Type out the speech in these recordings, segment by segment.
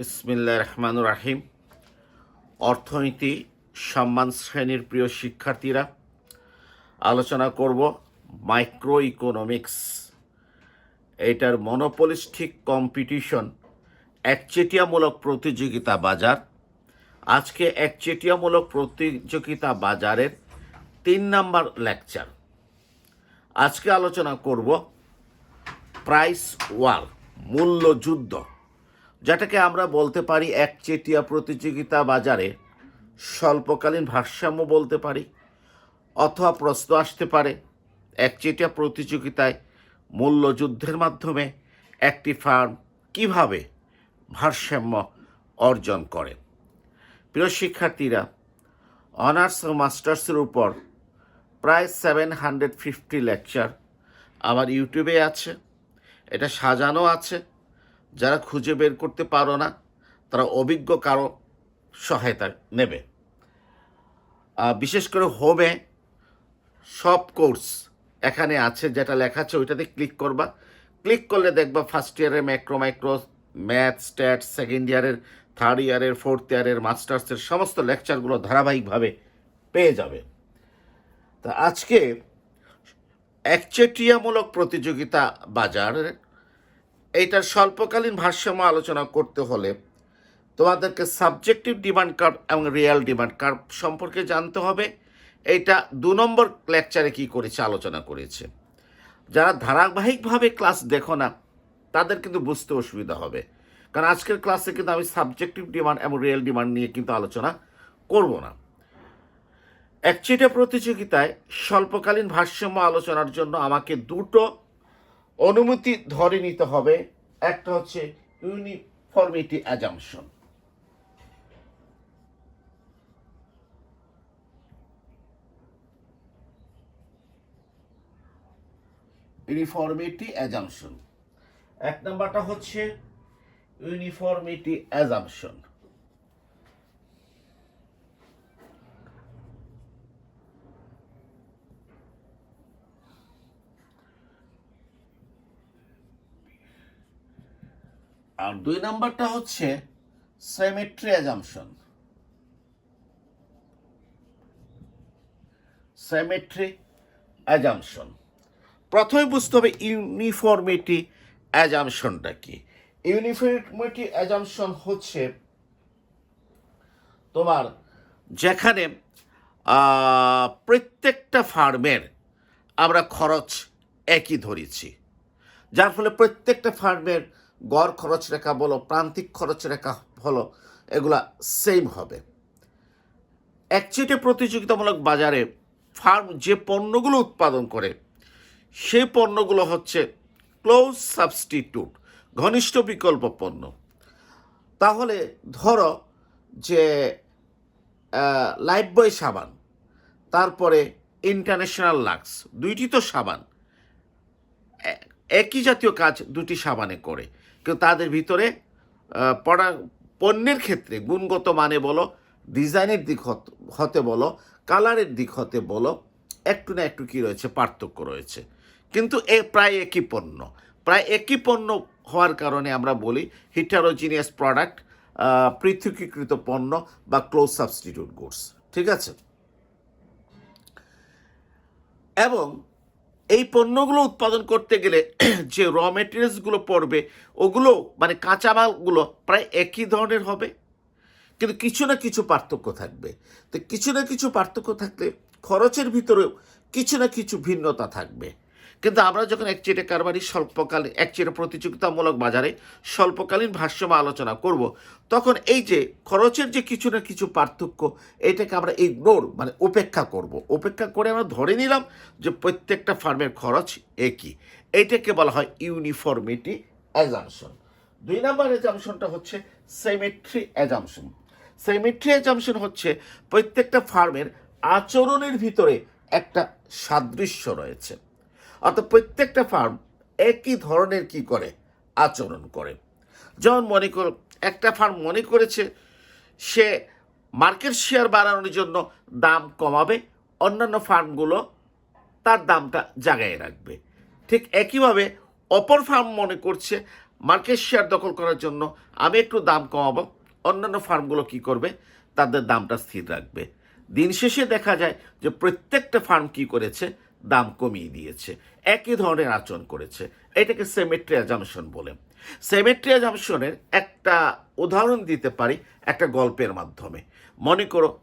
বিসমিল্লা রহমানুর রাহিম। অর্থনীতি, সম্মান শ্রেণির প্রিয় শিক্ষার্থীরা, আলোচনা করব মাইক্রো ইকোনমিক্স এইটার মনোপলিস্টিক কম্পিটিশন একচেটিয়ামূলক প্রতিযোগিতা বাজার। আজকে একচেটিয়ামূলক প্রতিযোগিতা বাজারের তিন নাম্বার লেকচার। আজকে আলোচনা করব প্রাইস ওয়ার মূল্য যুদ্ধ যেটাকে আমরা বলতে পারি একচেটিয়া প্রতিযোগিতা বাজারে স্বল্পকালীন ভারসাম্য বলতে পারি, অথবা প্রশ্ন আসতে পারে, একচেটিয়া প্রতিযোগিতায় মূল্যযুদ্ধের মাধ্যমে একটি ফার্ম কীভাবে ভারসাম্য অর্জন করে। প্রিয় শিক্ষার্থীরা, অনার্স ও মাস্টার্সের উপর প্রায় সেভেন হান্ড্রেড ফিফটি লেকচার আমার ইউটিউবে আছে, এটা সাজানো আছে। যারা খুঁজে বের করতে পারো না, তারা অভিজ্ঞ কারও সহায়তা নেবে। বিশেষ করে হোমে সব কোর্স এখানে আছে, যেটা লেখা আছে, ওইটাতে ক্লিক করবা। ক্লিক করলে দেখবা ফার্স্ট ইয়ারের macro micro math stat second ইয়ারের থার্ড ইয়ারের ফোর্থ ইয়ারের মাস্টার্সের সমস্ত লেকচারগুলো ধারাবাহিকভাবে পেয়ে যাবে। তা আজকে একচেটিয়ামূলক প্রতিযোগিতা বাজার এইটার স্বল্পকালীন ভারসাম্য আলোচনা করতে হলে তোমাদেরকে সাবজেক্টিভ ডিমান্ড কার্ভ এবং রিয়েল ডিমান্ড কার্ভ সম্পর্কে জানতে হবে। এইটা দু নম্বর লেকচারে কি করেছে, আলোচনা করেছে। যারা ধারাবাহিকভাবে ক্লাস দেখো না, তাদের কিন্তু বুঝতে অসুবিধা হবে। কারণ আজকের ক্লাসে কিন্তু আমি সাবজেক্টিভ ডিমান্ড এবং রিয়েল ডিমান্ড নিয়ে কিন্তু আলোচনা করব না। একচেটিয়া প্রতিযোগিতায় স্বল্পকালীন ভারসাম্য আলোচনার জন্য আমাকে দুটো অনুমতি ধরে নিতে হবে। একটা হচ্ছে ইউনিফর্মিটি অ্যাজামশন ইউনিফর্মিটি অ্যাজামশন এক নাম্বারটা হচ্ছে ইউনিফর্মিটি অ্যাজামশন আর দুই নাম্বারটা হচ্ছে সেমেট্রি অ্যাজামশন সেমেট্রি অ্যাজামশন প্রথমে বুঝতে হবে ইউনিফর্মিটি অ্যাজামশনটা কি? ইউনিফর্মিটি অ্যাজামশন হচ্ছে তোমার যেখানে প্রত্যেকটা ফার্মের আমরা খরচ একই ধরেছি। যার ফলে প্রত্যেকটা ফার্মের গড় খরচ রেখা বলো, প্রান্তিক খরচ রেখা হলো, এগুলা সেম হবে। একচেটে প্রতিযোগিতামূলক বাজারে ফার্ম যে পণ্যগুলো উৎপাদন করে, সেই পণ্যগুলো হচ্ছে ক্লোজ সাবস্টিটিউট ঘনিষ্ঠ বিকল্প পণ্য। তাহলে ধরো যে লাইফ বয় সাবান, তারপরে ইন্টারন্যাশনাল লাক্স দুইটি তো সাবান একই জাতীয় কাজ দুটি সাবানে করে। কিন্তু তাদের ভিতরে পড়া, পণ্যের ক্ষেত্রে, গুণগত মানে বলো, ডিজাইনের দিক হত- হতে বলো, কালারের দিক হতে বলো, একটু না একটু কি রয়েছে, পার্থক্য রয়েছে। কিন্তু এ প্রায় একই পণ্য। প্রায় একই পণ্য হওয়ার কারণে আমরা বলি হিটারোজিনিয়াস প্রোডাক্ট পৃথকীকৃত পণ্য বা ক্লোজ সাবস্টিটিউট গুডস ঠিক আছে? এবং এই পণ্যগুলো উৎপাদন করতে গেলে যে র মেটেরিয়ালসগুলো পড়বে, ওগুলো মানে কাঁচামালগুলো প্রায় একই ধরনের হবে। কিন্তু কিছু না কিছু পার্থক্য থাকবে। তো কিছু না কিছু পার্থক্য থাকলে খরচের ভিতরেও কিছু না কিছু ভিন্নতা থাকবে। কিন্তু আমরা যখন একচেটে কারবারি স্বল্পকালীন, একচেটে প্রতিযোগিতামূলক বাজারে স্বল্পকালীন ভারসাম্য আলোচনা করব, তখন এই যে খরচের যে কিছু না কিছু পার্থক্য, এটাকে আমরা ইগনোর মানে উপেক্ষা করব। উপেক্ষা করে আমরা ধরে নিলাম যে প্রত্যেকটা ফার্মের খরচ একই। এইটাকে বলা হয় ইউনিফর্মিটি অ্যাজামশন দুই নম্বর অ্যাজামশনটা হচ্ছে সেমেট্রি অ্যাজামশন সেমেট্রি অ্যাজামশন হচ্ছে প্রত্যেকটা ফার্মের আচরণের ভিতরে একটা সাদৃশ্য রয়েছে। অর্থাৎ প্রত্যেকটা ফার্ম একই ধরনের কি করে? আচরণ করে। যেমন মনে করো, একটা ফার্ম মনে করেছে, সে মার্কেট শেয়ার বাড়ানোর জন্য দাম কমাবে, অন্যান্য ফার্মগুলো তার দামটা জাগায় রাখবে। ঠিক একইভাবে অপর ফার্ম মনে করছে মার্কেট শেয়ার দখল করার জন্য আমি একটু দাম কমাবো, অন্যান্য ফার্মগুলো কি করবে? তাদের দামটা স্থির রাখবে। দিন শেষে দেখা যায় যে প্রত্যেকটা ফার্ম কি করেছে? দাম কমিয়ে দিয়েছে। একই ধরনের আচরণ করেছে। এটাকে সেমেট্রি অ্যাজামশন বলে। সেমেট্রি অ্যাজামশনের একটা উদাহরণ দিতে পারি একটা গল্পের মাধ্যমে। মনে করো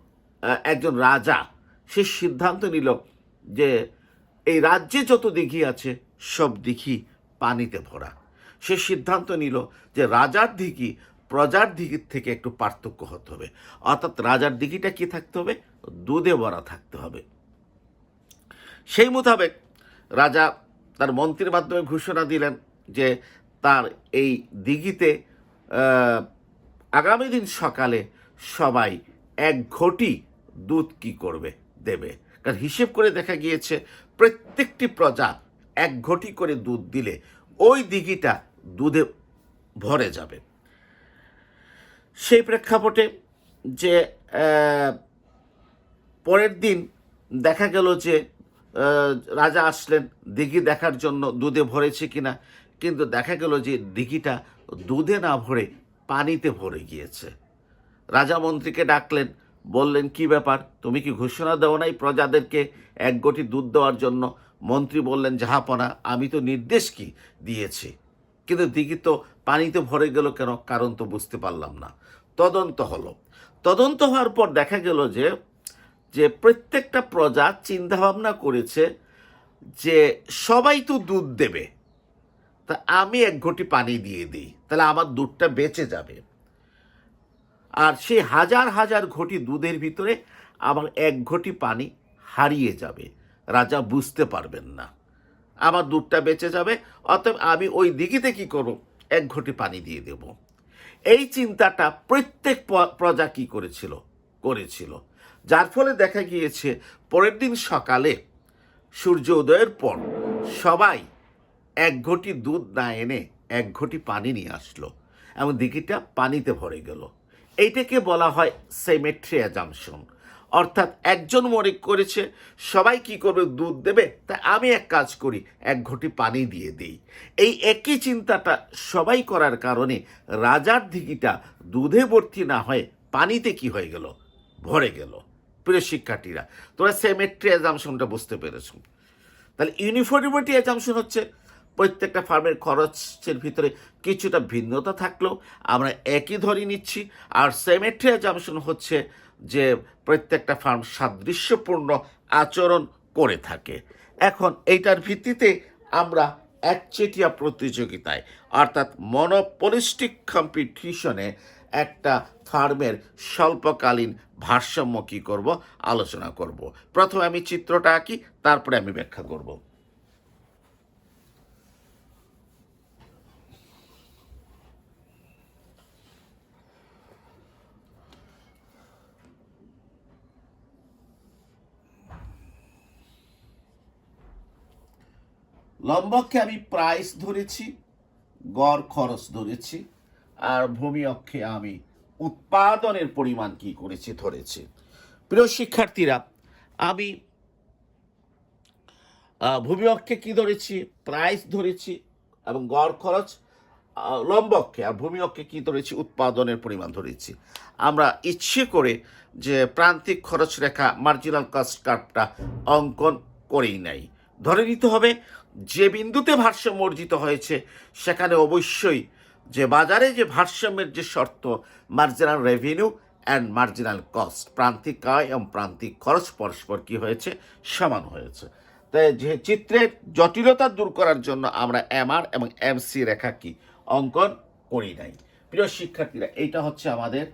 একজন রাজা, সে সিদ্ধান্ত নিল যে এই রাজ্যে যত দিঘি আছে, সব দিঘি পানিতে ভরা। সে সিদ্ধান্ত নিল যে রাজার দিঘি প্রজার দিঘির থেকে একটু পার্থক্য হতে হবে। অর্থাৎ রাজার দিঘিটা কি থাকতে হবে? দুধে ভরা থাকতে হবে। সেই মোতাবেক রাজা তার মন্ত্রীর মাধ্যমে ঘোষণা দিলেন যে তার এই দিঘিতে আগামী দিন সকালে সবাই এক ঘটি দুধ কি করবে দেবে। কারণ হিসেব করে দেখা গিয়েছে, প্রত্যেকটি প্রজা এক ঘটি করে দুধ দিলে ওই দিঘিটা দুধে ভরে যাবে। সেই প্রেক্ষাপটে যে পরের দিন দেখা গেল যে রাজা আসলেন, দিঘি দেখার জন্য দুধে ভরেছে কিনা। কিন্তু দেখা গেল যে দিঘিটা দুধে না ভরে পানিতে ভরে গিয়েছে। রাজা মন্ত্রীকে ডাকলেন, বললেন, কি ব্যাপার? তুমি কি ঘোষণা দেও নাই প্রজাদেরকে এক গটি দুধ দেওয়ার জন্য? মন্ত্রী বললেন জাহাপনা আমি তো নির্দেশ কি দিয়েছি। কিন্তু দিঘি তো পানিতে ভরে গেল কেন? কারণ তো বুঝতে পারলাম না। তদন্ত হলো। তদন্ত হওয়ার পর দেখা গেল যে যে প্রত্যেকটা প্রজা চিন্তাভাবনা করেছে যে সবাই তো দুধ দেবে, তা আমি এক ঘটি পানি দিয়ে দিই, তাহলে আমার দুধটা বেঁচে যাবে। আর সেই হাজার হাজার ঘটি দুধের ভিতরে আমার এক ঘটি পানি হারিয়ে যাবে, রাজা বুঝতে পারবেন না। আমার দুধটা বেঁচে যাবে, অতএব আমি ওই দিঘিতে কি করব? এক ঘটি পানি দিয়ে দেব। এই চিন্তাটা প্রত্যেক প্রজা কি করেছিল? করেছিল। যার ফলে দেখা গিয়েছে, পরের দিন সকালে, সূর্য উদয়ের পর, সবাই এক ঘটি দুধ না এনে এক ঘটি পানি নিয়ে আসলো। এবং দিঘিটা পানিতে ভরে গেল। এইটাকে বলা হয় সেমেট্রি অ্যাজামশন অর্থাৎ একজন মনে করেছে, সবাই কি করবে, দুধ দেবে? তাই আমি এক কাজ করি, এক ঘটি পানি দিয়ে দিই। এই একই চিন্তাটা সবাই করার কারণে রাজার দিঘিটা দুধে ভর্তি না হয়ে পানিতে কি হয়ে গেল? ভরে গেল। প্রিয় শিক্ষার্থীরা, তোরা সেমেট্রি অ্যাজামশনটা বুঝতে পেরেছ। তাহলে ইউনিফর্মিটি অ্যাজামশন হচ্ছে প্রত্যেকটা ফার্মের খরচের ভিতরে কিছুটা ভিন্নতা থাকলেও আমরা একই ধরে নিচ্ছি। আর সেমেট্রি অ্যাজামশন হচ্ছে যে প্রত্যেকটা ফার্ম সাদৃশ্যপূর্ণ আচরণ করে থাকে। এখন এইটার ভিত্তিতে আমরা একচেটিয়া প্রতিযোগিতায়, অর্থাৎ মনোপলিস্টিক কম্পিটিশনে একটা ফার্মের স্বল্পকালীন ভারসাম্য কী করব? আলোচনা করব। প্রথমে আমি চিত্রটা আঁকি, তারপরে আমি ব্যাখ্যা করব। লম্বককে আমি প্রাইস ধরেছি, গড় খরচ ধরেছি, আর ভূমি অক্ষে আমি উৎপাদনের পরিমাণ কি করেছে ধরেছে। প্রিয় শিক্ষার্থীরা আমি আহ, ভূমি অক্ষে কি ধরেছি প্রাইস ধরেছি এবং গড় খরচ আহ, লম্ব অক্ষে আর ভূমি অক্ষে কি ধরেছি উৎপাদনের পরিমাণ ধরেছি। আমরা ইচ্ছে করে যে প্রান্তিক খরচ রেখা মার্জিনাল কস্ট কার্ভটা অঙ্কন করেই নাই। ধরে নিতে হবে যে বিন্দুতে ভারসাম্য অর্জিত হয়েছে সেখানে অবশ্যই যে বাজারে যে ভারসাম্যের যে শর্ত marginal revenue and marginal cost প্রান্তিক আয় এবং প্রান্তিক খরচ পরস্পর কী হয়েছে? সমান হয়েছে। তাই যে চিত্রের জটিলতা দূর করার জন্য আমরা এমআর এবং এমসি রেখা কি অঙ্কন করি নাই। প্রিয় শিক্ষার্থীরা, এইটা হচ্ছে আমাদের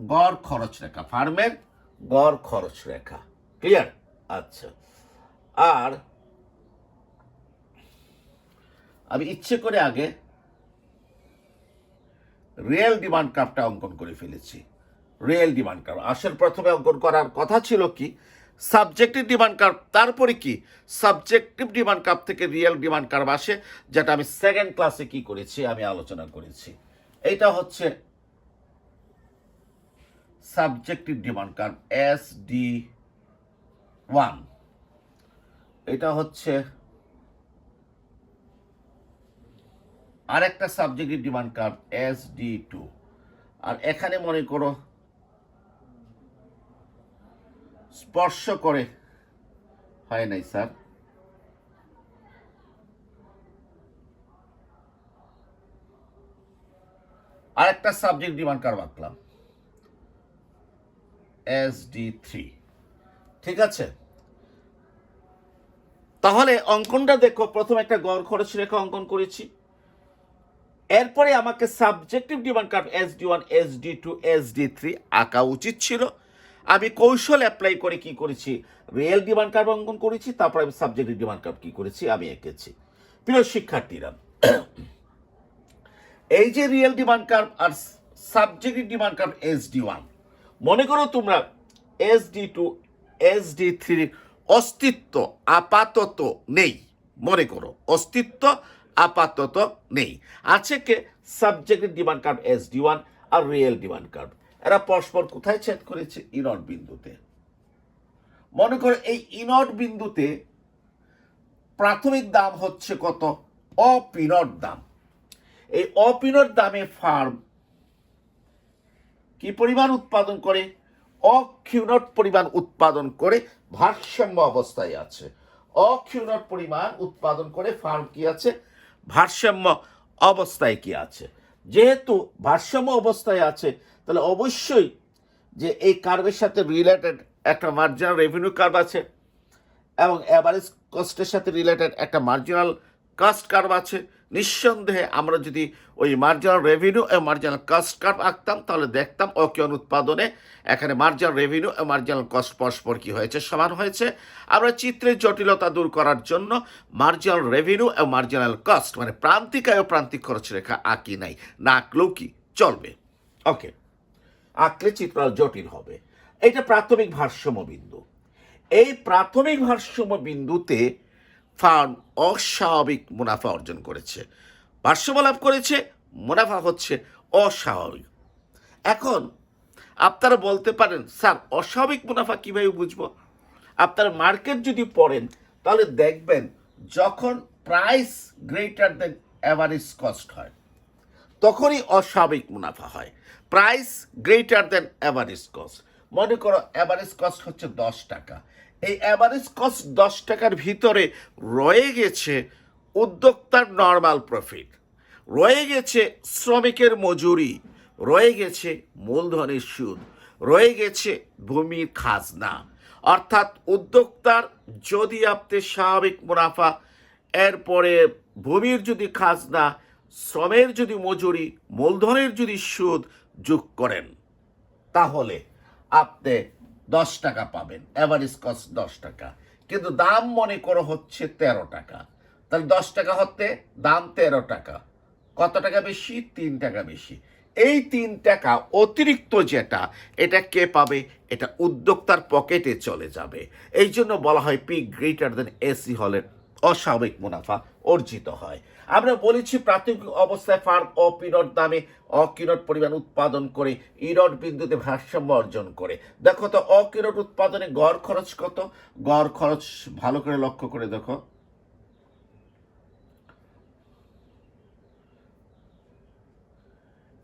গড় খরচ রেখা ফার্মের গড় খরচ রেখা। ক্লিয়ার আচ্ছা। আর আমি ইচ্ছে করে আগে রিয়েল ডিমান্ড কার্ভটা অঙ্কন করে ফেলেছি। রিয়েল ডিমান্ড কার্ভ আসল প্রথমে অঙ্কন করার কথা ছিল কি? সাবজেক্টিভ ডিমান্ড কার্ভ তারপরে কি? সাবজেক্টিভ ডিমান্ড কার্ভ থেকে রিয়েল ডিমান্ড কার্ভ আসে, যেটা আমি সেকেন্ড ক্লাসে কি করেছি? আমি আলোচনা করেছি। এটা হচ্ছে subjective demand curve S D one এটা হচ্ছে আর একটা সাবজেক্টের demand curve S D two আর এখানে মনে করো, স্পর্শ করে হয় নাই, স্যার। আর একটা সাবজেক্ট ডিমান্ড কার্ভ আঁকলাম এস ডি থ্রি ঠিক আছে? তাহলে অঙ্কনটা দেখো, প্রথম একটা গড় খরচ রেখা অঙ্কন করেছি। এরপরে আমাকে subjective demand curve S D one S D two S D three আঁকা উচিত ছিল। আমি কৌশল অ্যাপ্লাই করে কি করেছি? রিয়েল ডিমান্ড কার্ভ অঙ্কন করেছি, তারপর আমি সাবজেক্টিভ ডিমান্ড কার্ভ কি করেছি? আমি এঁকেছি। প্রিয় শিক্ষার্থীরা, এই যে রিয়েল ডিমান্ড কার্ভ আর subjective demand curve S D one মনে করো তোমরা S D two S D থ্রির অস্তিত্ব আপাতত নেই। মনে করো অস্তিত্ব আপাতত নেই। আছে কে? Subjective demand curve S D one আর রিয়েল ডিমান্ড কার্ভ এরা পরস্পর কোথায় ছেদ করেছে? ইনট বিন্দুতে। মনে করো এই ইনট বিন্দুতে প্রাথমিক দাম হচ্ছে কত? অপিনট দাম। এই অপিনট দামে ফার্ম কি পরিমাণ উৎপাদন করে? অক্ষুণট পরিমাণ উৎপাদন করে ভারসাম্য অবস্থায় আছে। অক্ষুণট পরিমাণ উৎপাদন করে ফার্ম কি আছে? ভারসাম্য অবস্থায় কি আছে? যেহেতু ভারসাম্য অবস্থায় আছে, তাহলে অবশ্যই যে এই কার্ভের সাথে রিলেটেড একটা মার্জিনাল রেভিনিউ কার্ভ আছে এবং অ্যাভারেজ কস্টের সাথে রিলেটেড একটা মার্জিনাল কাস্ট কার্ভ আছে। নিঃসন্দেহে আমরা যদি ওই মার্জিনাল রেভিনিউ এবং মার্জিনাল কাস্ট কার্ভ আঁকতাম, তাহলে দেখতাম অকিয়ন উৎপাদনে? এখানে মার্জিনাল রেভিনিউ এবং মার্জিনাল কস্ট পরস্পর কী হয়েছে? সমান হয়েছে। আমরা চিত্রের জটিলতা দূর করার জন্য মার্জিনাল রেভিনিউ এবং মার্জিনাল কস্ট মানে প্রান্তিক ও প্রান্তিক খরচ রেখা আঁকি নাই। না আঁকলেও কি? চলবে। ওকে আঁকলে চিত্র জটিল হবে। এটা প্রাথমিক ভারসাম্য বিন্দু এই প্রাথমিক ভারসাম্য বিন্দুতে ফার্ম অস্বাভাবিক মুনাফা অর্জন করেছে। ভারসাম্য লাভ করেছে, মুনাফা হচ্ছে অস্বাভাবিক। এখন আপনারা বলতে পারেন, স্যার, অস্বাভাবিক মুনাফা কীভাবে বুঝব? আপনারা মার্কেট যদি পড়েন, তাহলে দেখবেন যখন price greater than average cost হয়। তখনই অস্বাভাবিক মুনাফা হয়। Price greater than average cost মনে করো অ্যাভারেজ কস্ট হচ্ছে দশ টাকা। এই অ্যাভারেজ কস্ট দশ টাকার ভিতরে রয়ে গেছে উদ্যোক্তার নর্মাল প্রফিট রয়ে গেছে শ্রমিকের মজুরি। রয়ে গেছে মূলধনের সুদ। রয়ে গেছে ভূমির খাজনা। অর্থাৎ উদ্যোক্তার যদি আপনি স্বাভাবিক মুনাফা, এরপরে ভূমির যদি খাজনা, শ্রমের যদি মজুরি, মূলধনের যদি সুদ যোগ করেন, তাহলে আপনি দশ টাকা পাবেন। অ্যাভারেজ কস্ট দশ টাকা। কিন্তু দাম মনে করো হচ্ছে তেরো টাকা। তাহলে দশ টাকা হতে দাম তেরো টাকা। কত টাকা বেশি? তিন টাকা বেশি। এই তিন টাকা অতিরিক্ত যেটা, এটা কে পাবে? এটা উদ্যোক্তার পকেটে চলে যাবে। এই জন্য বলা হয় পি গ্রেটার দেন এসি হলে অস্বাভাবিক মুনাফা অর্জিত হয়। আমরা বলেছি প্রাথমিক অবস্থায় ফার্ম অপিনট দামে অকিনট পরিমাণ উৎপাদন করে ইনট বিন্দুতে ভারসাম্য অর্জন করে। দেখো তো, অকিনট উৎপাদনে গড় খরচ কত? গড় খরচ ভালো করে লক্ষ্য করে দেখো।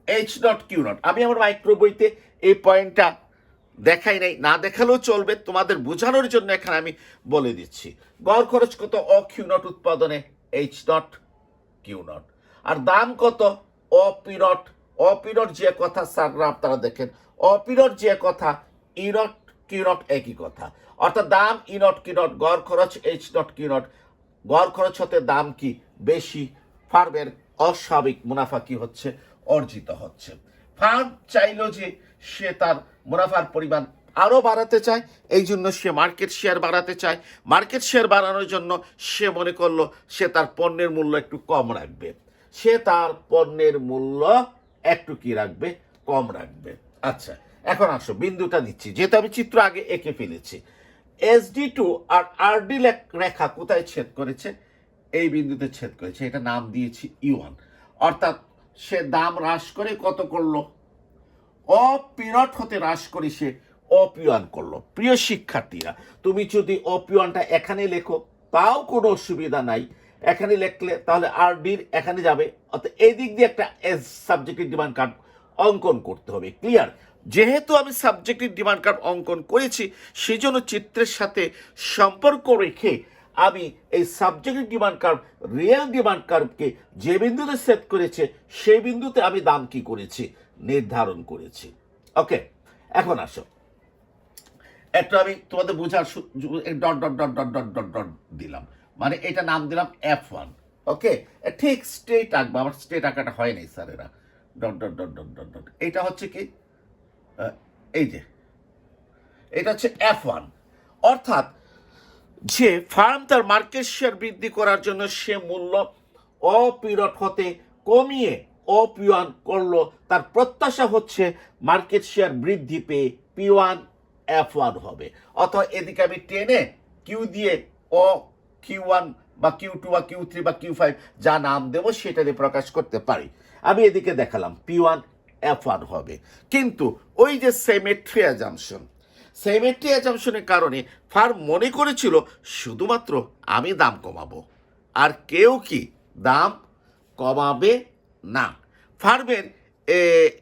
এইচ নট কিউ নট আমি আমার মাইক্রো বইতে এই পয়েন্টটা দেখাই নাই। না দেখালেও চলবে, তোমাদের বোঝানোর জন্য এখানে আমি বলে দিচ্ছি। গড় খরচ কত? অ কিউ নট উৎপাদনে এইচ নট কিউ নট। আর দাম কত? অপিরট। অপিরট যে কথা স্যাররা আপনারা দেখেন। অপিনট যে কথা ইনট কিউনট একই কথা। অর্থাৎ দাম ইনট কিনট গড় খরচ, এইচ নট কিউনট গড় খরচ হতে দাম কি? বেশি। ফার্মের অস্বাভাবিক মুনাফা কি হচ্ছে? অর্জিত হচ্ছে। ফার্ম চাইলো যে সে তার মুনাফার পরিমাণ আরও বাড়াতে চায়, এই জন্য সে মার্কেট শেয়ার বাড়াতে চায়। মার্কেট শেয়ার বাড়ানোর জন্য সে মনে করল সে তার পণ্যের মূল্য একটু কম রাখবে। সে তার পণ্যের মূল্য একটু কি রাখবে? কম রাখবে। আচ্ছা এখন আসো, বিন্দুটা দিচ্ছি যেহেতু আমি চিত্র আগে এঁকে ফেলেছি। এসডি টু আর আরডি রেখা কোথায় ছেদ করেছে? এই বিন্দুতে ছেদ করেছে। এটা নাম দিয়েছি ইউয়ান অর্থাৎ সে দাম হ্রাস করে কত করল? অপিরট হতে হ্রাস করে সে অপিওয়ান করল। প্রিয় শিক্ষার্থীরা, তুমি যদি অপিওয়ানটা এখানে লেখো, তাও কোনো অসুবিধা নাই। এখানে লিখলে তাহলে আর ডির এখানে যাবে। অর্থাৎ এই দিক দিয়ে একটা এস সাবজেক্টিভ ডিমান্ড কার্ড অঙ্কন করতে হবে। ক্লিয়ার যেহেতু আমি সাবজেক্টিভ ডিমান্ড কার্ড অঙ্কন করেছি সেই জন্য চিত্রের সাথে সম্পর্ক রেখে আমি এই subjective demand curve real demand কার্ভকে যে বিন্দুতে সেট করেছে, সেই বিন্দুতে আমি দাম কি করেছি? নির্ধারণ করেছি। ওকে এখন আসো। একটু আমি তোমাদের বোঝার dot dot dot dot dot dot dot দিলাম। মানে এটা নাম দিলাম এফ ওয়ান ওকে ঠিক স্টেট আঁকবো। আমার স্টেট আঁকাটা হয় নাই স্যারেরা dot dot dot dot dot dot এটা হচ্ছে কি? এই যে। এটা হচ্ছে এফ ওয়ান অর্থাৎ যে ফার্ম তার মার্কেট শেয়ার বৃদ্ধি করার জন্য সে মূল্য অপিরট হতে কমিয়ে অপিওয়ান করল। তার প্রত্যাশা হচ্ছে মার্কেট শেয়ার বৃদ্ধি পেয়ে পি ওয়ান এফ ওয়ান হবে। অথবা এদিকে আমি টেনে কিউ দিয়ে ও কিউ ওয়ান বা কিউ টু বা কিউ থ্রি বা কিউ ফাইভ যা নাম দেবো সেটা দিয়ে প্রকাশ করতে পারি। আমি এদিকে দেখালাম পি ওয়ান এফ ওয়ান হবে। কিন্তু ওই যে সেমেট্রি অ্যাজামশন সেমেট্রি অ্যাজামশনের কারণে ফার্ম মনে করেছিল শুধুমাত্র আমি দাম কমাবো। আর কেউ কি দাম কমাবে না। ফার্মের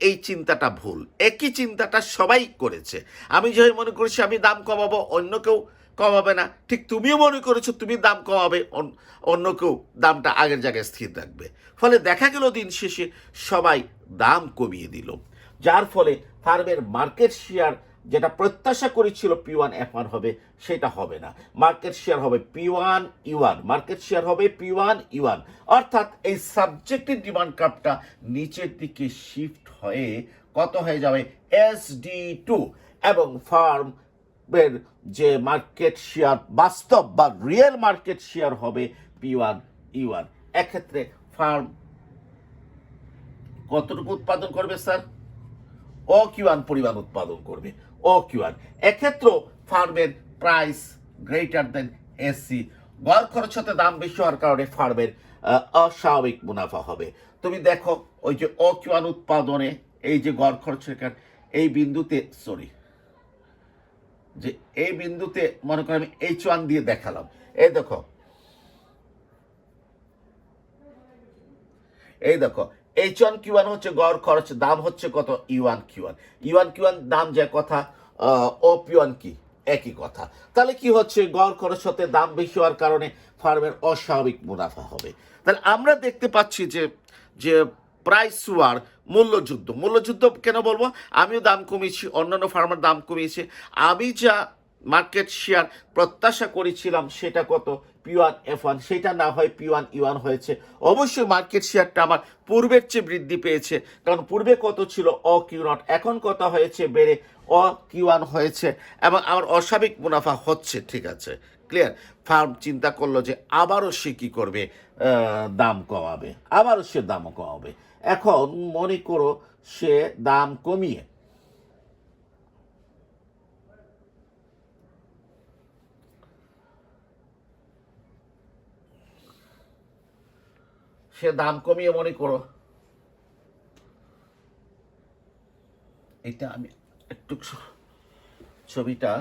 এই চিন্তাটা ভুল। একই চিন্তাটা সবাই করেছে। আমি যেভাবে মনে করছি আমি দাম কমাবো, অন্য কেউ কমাবে না। ঠিক তুমিও মনে করেছ তুমি দাম কমাবে অন্য কেউ দামটা আগের জায়গায় স্থির রাখবে। ফলে দেখা গেল দিন শেষে সবাই দাম কমিয়ে দিল। যার ফলে ফার্মের মার্কেট শেয়ার যেটা প্রত্যাশা করেছিল পি ওয়ান এফ ওয়ান হবে, সেটা হবে না। মার্কেট শেয়ার হবে P one E one market share P one E one yuan অর্থাৎ এই সাবজেক্টিভ ডিমান্ড কার্ভটা নিচের দিকে শিফট হয়ে কত হয়ে যাবে? এস ডি টু এবং ফার্ম এর যে মার্কেট শেয়ার বাস্তব বা রিয়েল মার্কেট শেয়ার হবে পি ওয়ান ইউয়ান এক্ষেত্রে ফার্ম কতটুকু উৎপাদন করবে স্যার ও কিউআন পরিমাণ উৎপাদন করবে। ও এক্ষেত্রেও ফার্মের প্রাইস গ্রেটার দেন এসি। গড় খরচ হতে দাম বেশি হওয়ার কারণে ফার্মের অস্বাভাবিক মুনাফা হবে। তুমি দেখো, ওই যে ও উৎপাদনে এই যে গড় কারণ, এই বিন্দুতে সরি যে এই বিন্দুতে মনে করো আমি এইচ ওয়ান দিয়ে দেখালাম। এই দেখো এই দেখো এইচ ওয়ান কিউ ওয়ান হচ্ছে গড় খরচ, দাম হচ্ছে কত? E one Q one E one Q one দাম যে কথা ও পি ওয়ান কি? একই কথা। তাহলে কি হচ্ছে? গড় খরচ হতে দাম বেশি হওয়ার কারণে ফার্মের অস্বাভাবিক মুনাফা হবে। তাহলে আমরা দেখতে পাচ্ছি যে যে প্রাইস ওয়ার মূল্যযুদ্ধ। মূল্যযুদ্ধ কেন বলব? আমিও দাম কমিয়েছি, অন্যান্য ফার্মার দাম কমিয়েছে। আমি যা মার্কেট শেয়ার প্রত্যাশা করেছিলাম সেটা কত? পি ওয়ান এফ ওয়ান সেটা না হয় পি ওয়ান ইউয়ান হয়েছে। অবশ্যই মার্কেট শেয়ারটা আমার পূর্বের চেয়ে বৃদ্ধি পেয়েছে। কারণ পূর্বে কত ছিল? অ কিউ নট এখন কত হয়েছে? বেড়ে অ কিউ ওয়ান হয়েছে। এবং আমার অস্বাভাবিক মুনাফা হচ্ছে, ঠিক আছে? ক্লিয়ার ফার্ম চিন্তা করল যে আবারও সে কী করবে? দাম কমাবে। আবারও সে দাম কমাবে। এখন মনে করো সে দাম কমিয়ে সে দাম কমিয়ে মনে করো। এটা আমি একটু ছবিটা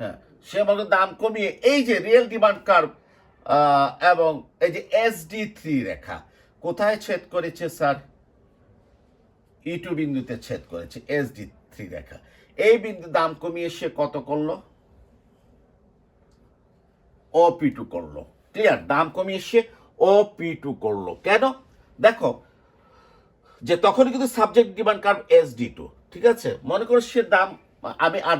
হ্যাঁ সে বলে দাম কমিয়ে এই যে রিয়েল ডিমান্ড কার্ভ এবং এই যে এস ডি থ্রি রেখা কোথায় ছেদ করেছে, স্যার? ই টু বিন্দুতে ছেদ করেছে এস ডি থ্রি রেখা। এই বিন্দু দাম কমিয়ে সে কত করল? ও পি টু করল। ক্লিয়ার দাম কমিয়ে সে ও পি টু করল। কেন? দেখো, যে তখন কিন্তু subject demand curve S D two ঠিক আছে? মনে করো সে দাম আমি আর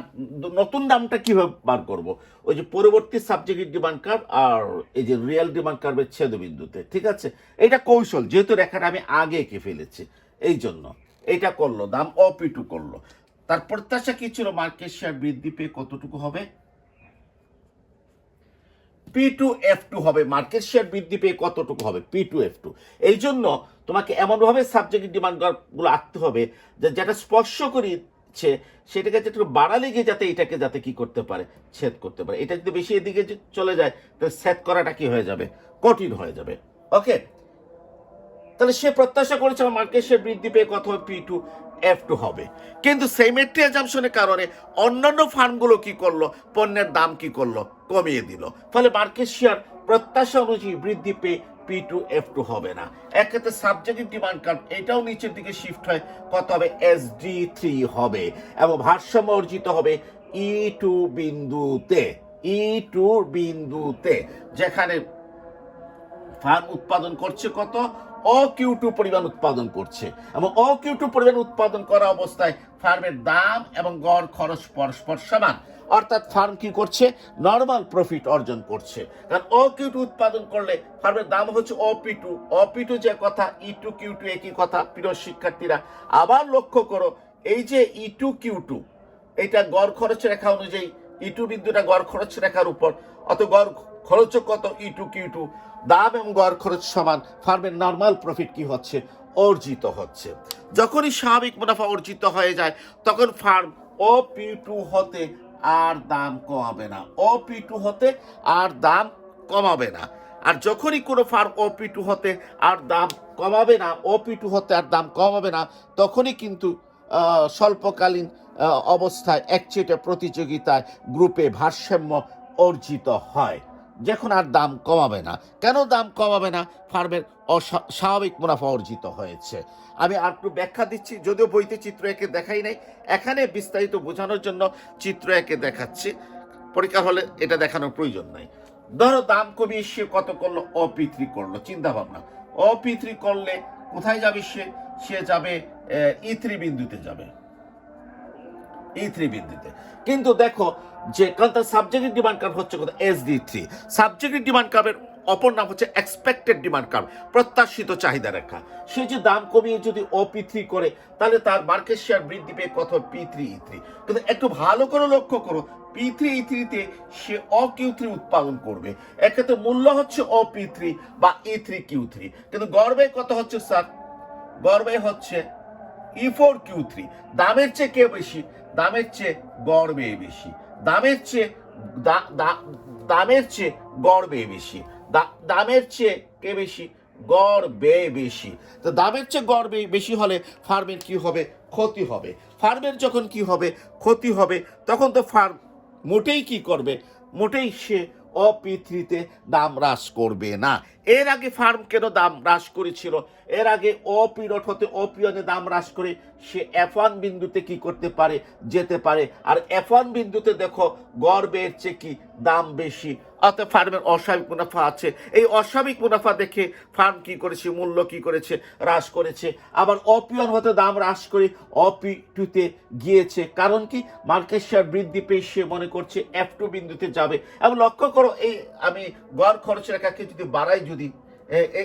নতুন দামটা কীভাবে বার করব? ওই যে পরবর্তী সাবজেক্ট ডিমান্ড কার্ভ আর এই যে রিয়েল ডিমান্ড কার্ভের ছেদবিন্দুতে, ঠিক আছে? এটা কৌশল, যেহেতু রেখাটা আমি আগে এঁকে ফেলেছি, এই জন্য। এটা করল, দাম অপি টু করল। তার প্রত্যাশা কি ছিল? মার্কেট শেয়ার বৃদ্ধি পেয়ে কতটুকু হবে? পি টু এফ টু হবে। মার্কেট শেয়ার বৃদ্ধি পেয়ে কতটুকু হবে? পি টু এফ টু এই জন্য তোমাকে এমনভাবে সাবজেক্ট ডিমান্ডগুলো আঁকতে হবে, যে যেটা স্পর্শ করি দিচ্ছে সেটাকে যাতে একটু বাড়ালে গিয়ে যাতে এটাকে যাতে কি করতে পারে, ছেদ করতে পারে। এটা যদি বেশি এদিকে চলে যায়, তাহলে ছেদ করাটা কি হয়ে যাবে? কঠিন হয়ে যাবে। ওকে? তাহলে সে প্রত্যাশা করেছে মার্কেট শেয়ার বৃদ্ধি পেয়ে কত পি টু এফ টু হবে। কিন্তু সেমেট্রি অ্যাজামশনের কারণে অন্যান্য ফার্মগুলো কি করল? পণ্যের দাম কি করল? কমিয়ে দিল। ফলে মার্কেট শেয়ার প্রত্যাশা অনুযায়ী বৃদ্ধি পেয়ে পি টু এফ টু হবে না। এক্ষেত্রে সাবজেক্টিভ ডিমান্ড কার্ড এটাও নিচের দিকে শিফট হয়। কত হবে? এস ডি থ্রি হবে। এবং ভারসাম্য অর্জিত হবে ই টু বিন্দুতে। ই টু বিন্দুতে। যেখানে ফার্ম উৎপাদন করছে কত? অ কিউ টু পরিমাণ উৎপাদন করছে। এবং অ কিউ টু পরিমাণ উৎপাদন করা অবস্থায় ফার্মের দাম এবং গড় খরচ পরস্পর সমান। অর্থাৎ ফার্ম কি করছে? নর্মাল প্রফিট অর্জন করছে। কারণ ও কিউ টু উৎপাদন করলে ফার্মের দাম হচ্ছে O P two O P two যে কথা ই টু কিউ টু একই কথা, প্রিয় শিক্ষার্থীরা। আবার লক্ষ্য করো, এই যে ই টু কিউ টু এটা গড় খরচ রেখা অনুযায়ী ই টু বিন্দুটা গড় খরচ রেখার উপর অত গড় খরচ কত ই টু কিউ টু দাম এবং গড় খরচ সমান, ফার্মের নর্মাল প্রফিট কি হচ্ছে? অর্জিত হচ্ছে। যখনই স্বাভাবিক মুনাফা অর্জিত হয়ে যায়, তখন ফার্ম ও পি টু হতে আর দাম কমাবে না। ও পি টু হতে আর দাম কমাবে না। আর যখনই কোনো ফার্ম পি টু হতে আর দাম কমাবে না ও পি টু হতে আর দাম কমাবে না, তখনই কিন্তু স্বল্পকালীন অবস্থায় একচেটে প্রতিযোগিতায় গ্রুপে ভারসাম্য অর্জিত হয়। যখন আর দাম কমাবে না। কেন দাম কমাবে না? ফার্মের স্বাভাবিক মুনাফা অর্জিত হয়েছে। আমি আর একটু ব্যাখ্যা দিচ্ছি, যদিও বইতে চিত্র একে দেখাই নাই। এখানে বিস্তারিত বোঝানোর জন্য চিত্র একে দেখাচ্ছি। পরীক্ষা হলে এটা দেখানোর প্রয়োজন নাই। ধরো দাম কমিয়ে সে কত করল? অপিত্রি করল, চিন্তা ভাবনা। অপিত্রি করলে কোথায় যাবে সে? সে যাবে ই থ্রি বিন্দুতে যাবে। ই বিন্দুতে। কিন্তু দেখো যে সাবজেক্টিভ ডিমান্ড কার্ভ হচ্ছে কত S D three subjective demand কার্ভের অপর নাম হচ্ছে এক্সপেক্টেড ডিমান্ড কার্ভ প্রত্যাশিত চাহিদা রেখা। সে যে দাম কমিয়ে যদি ও পি থ্রি করে, তাহলে তার মার্কেট শেয়ার বৃদ্ধি পেয়ে কত পি থ্রি ই থ্রি কিন্তু একটু ভালো করে লক্ষ্য করো পি থ্রি ই থ্রিতে সে অ কিউ থ্রি উৎপাদন করবে। এক্ষেত্রে মূল্য হচ্ছে ও পি থ্রি বা ই থ্রি কিউ থ্রি কিন্তু গর্বে কত হচ্ছে স্যার গর্বে হচ্ছে ই ফোর কিউ থ্রি দামের চেয়ে কে বেশি? দামের চেয়ে গড় বেয়ে বেশি। দামের চেয়ে দামের চেয়ে গড় বেয়ে বেশি। দামের চেয়ে কে বেশি? গড় বেয়ে বেশি। তো দামের চেয়ে গড় বেয়ে বেশি হলে ফার্মের কি হবে? ক্ষতি হবে। ফার্মের যখন কি হবে? ক্ষতি হবে, তখন তো ফার্ম মোটেই কি করবে? মোটেই সে অপিথ্রিতে দাম হ্রাস করবে না। এর আগে ফার্ম কেন দাম হ্রাস করেছিল? এর আগে পিরিয়ড হতে পিরিয়ডে দাম হ্রাস করে সে এফ বিন্দুতে কি করতে পারে? যেতে পারে। আর এফ বিন্দুতে দেখো, গড় বের চেয়ে কি দাম বেশি। অর্থাৎ ফার্মের অস্বাভাবিক মুনাফা আছে। এই অস্বাভাবিক মুনাফা দেখে ফার্ম কি করেছে, মূল্য কি করেছে, হ্রাস করেছে। আবার অপিয়ন হতে দাম হ্রাস করে অপি টুতে গিয়েছে। কারণ কি? মার্কেট শেয়ার বৃদ্ধি পেয়ে সে মনে করছে এফ টু বিন্দুতে যাবে। এবং লক্ষ্য করো, এই আমি গড় খরচের রেখাকে যদি বাড়াই যদি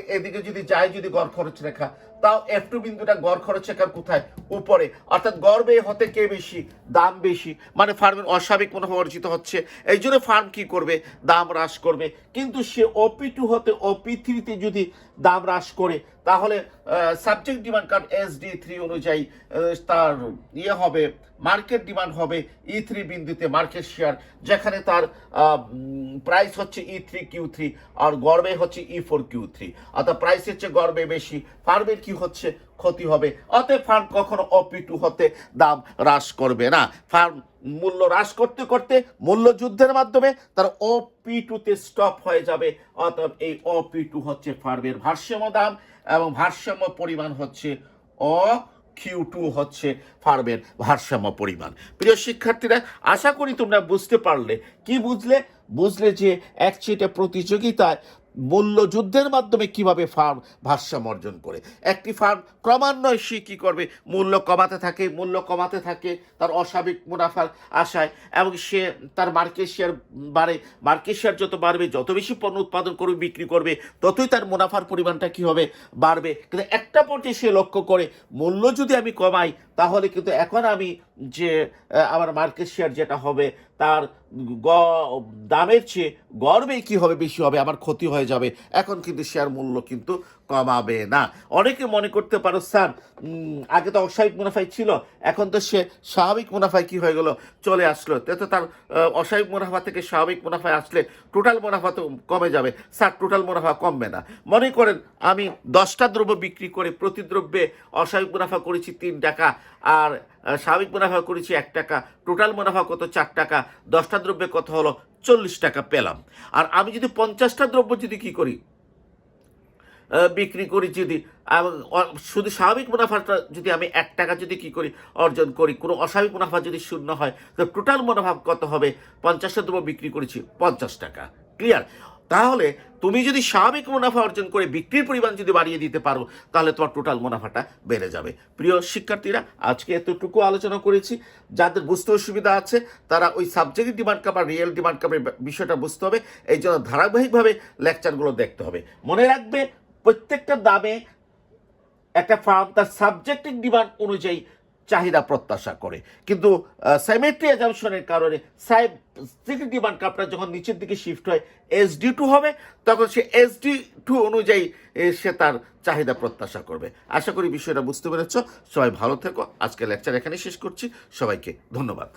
এদিকে যদি যায় যদি গড় খরচ রেখা তাও এফ টু বিন্দুটা গড় খরচ রেখার কোথায়? উপরে। অর্থাৎ গড় ব্যয় হতে কে বেশি? দাম বেশি। মানে ফার্মের অস্বাভাবিক মুনাফা অর্জিত হচ্ছে। এই জন্য ফার্ম কি করবে? দাম হ্রাস করবে। কিন্তু সে ওপি টু হতে ওপি থ্রিতে যদি দাম হ্রাস করে, তাহলে subject demand curve S D three অনুযায়ী তার ইয়ে হবে মার্কেট ডিমান্ড হবে ই থ্রি বিন্দুতে মার্কেট শেয়ার যেখানে তার প্রাইস হচ্ছে ই থ্রি কিউ থ্রি আর গড়বে হচ্ছে ই ফোর কিউ থ্রি অর্থাৎ প্রাইসের চেয়ে গড়বে বেশি। ফার্মের কি হচ্ছে? ক্ষতি হবে। অতএব ফার্ম কখনো অপি টু হতে দাম হ্রাস করবে না। ফার্ম মূল্য হ্রাস করতে করতে মূল্য যুদ্ধের মাধ্যমে তার ও পি টুতে স্টপ হয়ে যাবে। অতএব এই ও পি টু হচ্ছে ফার্মের ভারসাম্য দাম এবং ভারসাম্য পরিমাণ হচ্ছে অ কিউ টু হচ্ছে ফার্মের ভারসাম্য পরিমাণ। প্রিয় শিক্ষার্থীরা, আশা করি তোমরা বুঝতে পারলে। কি বুঝলে? বুঝলে যে একচেটে প্রতিযোগিতায় মূল্য যুদ্ধের মাধ্যমে কীভাবে ফার্ম ভারসাম্য অর্জন করে? একটি ফার্ম ক্রমান্বয়ে সে কী করবে? মূল্য কমাতে থাকে, মূল্য কমাতে থাকে, তার অস্বাভাবিক মুনাফার আশায়, এবং সে তার মার্কেট শেয়ার বাড়ে। মার্কেট শেয়ার যত বাড়বে, যত বেশি পণ্য উৎপাদন করবে, বিক্রি করবে, ততই তার মুনাফার পরিমাণটা কি হবে? বাড়বে। কিন্তু একটা পর্যায়ে সে লক্ষ্য করে, মূল্য যদি আমি কমাই, তাহলে কিন্তু এখন আমি যে আমার মার্কেট শেয়ার যেটা হবে, তার গ- দামের চেয়ে গর্বে কী হবে, বেশি হবে, আমার ক্ষতি হয়ে যাবে। এখন কিন্তু শেয়ার মূল্য কিন্তু কমাবে না। অনেকে মনে করতে পারো, স্যার আগে তো অস্বাভাবিক মুনাফাই ছিল, এখন তো সে স্বাভাবিক মুনাফায় কি হয়ে গেল? চলে আসলো। তে তার অস্বাভাবিক মুনাফা থেকে স্বাভাবিক মুনাফায় আসলে টোটাল মুনাফা তো কমে যাবে। স্যার, টোটাল মুনাফা কমবে না। মনে করেন, আমি দশটা দ্রব্য বিক্রি করে প্রতি দ্রব্যে অস্বাভাবিক মুনাফা করেছি তিন টাকা, আর স্বাভাবিক মুনাফা করেছি এক টাকা। টোটাল মুনাফা কত? চার টাকা। দশটা দ্রব্যে কত হলো? চল্লিশ টাকা পেলাম। আর আমি যদি পঞ্চাশটা দ্রব্য যদি কি করি বিক্রি করি যদি শুধু স্বাভাবিক মুনাফাটা যদি আমি এক টাকা যদি কি করি, অর্জন করি, কোনো অস্বাভাবিক মুনাফা যদি শূন্য হয়, তো টোটাল মুনাফা কত হবে? পঞ্চাশটা দ্রব্য বিক্রি করেছি পঞ্চাশ টাকা। ক্লিয়ার তাহলে তুমি যদি স্বাভাবিক মুনাফা অর্জন করে বিক্রির পরিমাণ যদি বাড়িয়ে দিতে পারো, তাহলে তোমার টোটাল মুনাফাটা বেড়ে যাবে। প্রিয় শিক্ষার্থীরা, আজকে এতটুকু আলোচনা করেছি। যাদের বুঝতে অসুবিধা আছে, তারা ওই সাবজেক্ট ডিমান্ড কাপ আর রিয়েল ডিমান্ড কাপের বিষয়টা বুঝতে হবে। এই জন্য ধারাবাহিকভাবে লেকচারগুলো দেখতে হবে। মনে রাখবে প্রত্যেকটা দামে একটা ফার্ম তার সাবজেক্টিভ ডিমান্ড অনুযায়ী চাহিদা প্রত্যাশা করে। কিন্তু সাইমেট্রি অ্যাজামশনের কারণে সাইমেট্রিক ডিমান্ড কাপটা যখন নিচের দিকে শিফট হয় এসডি টু হবে, তখন সে এসডি টু অনুযায়ী সে তার চাহিদা প্রত্যাশা করবে। আশা করি বিষয়টা বুঝতে পেরেছ। সবাই ভালো থেকো। আজকে লেকচার এখানে শেষ করছি। সবাইকে ধন্যবাদ।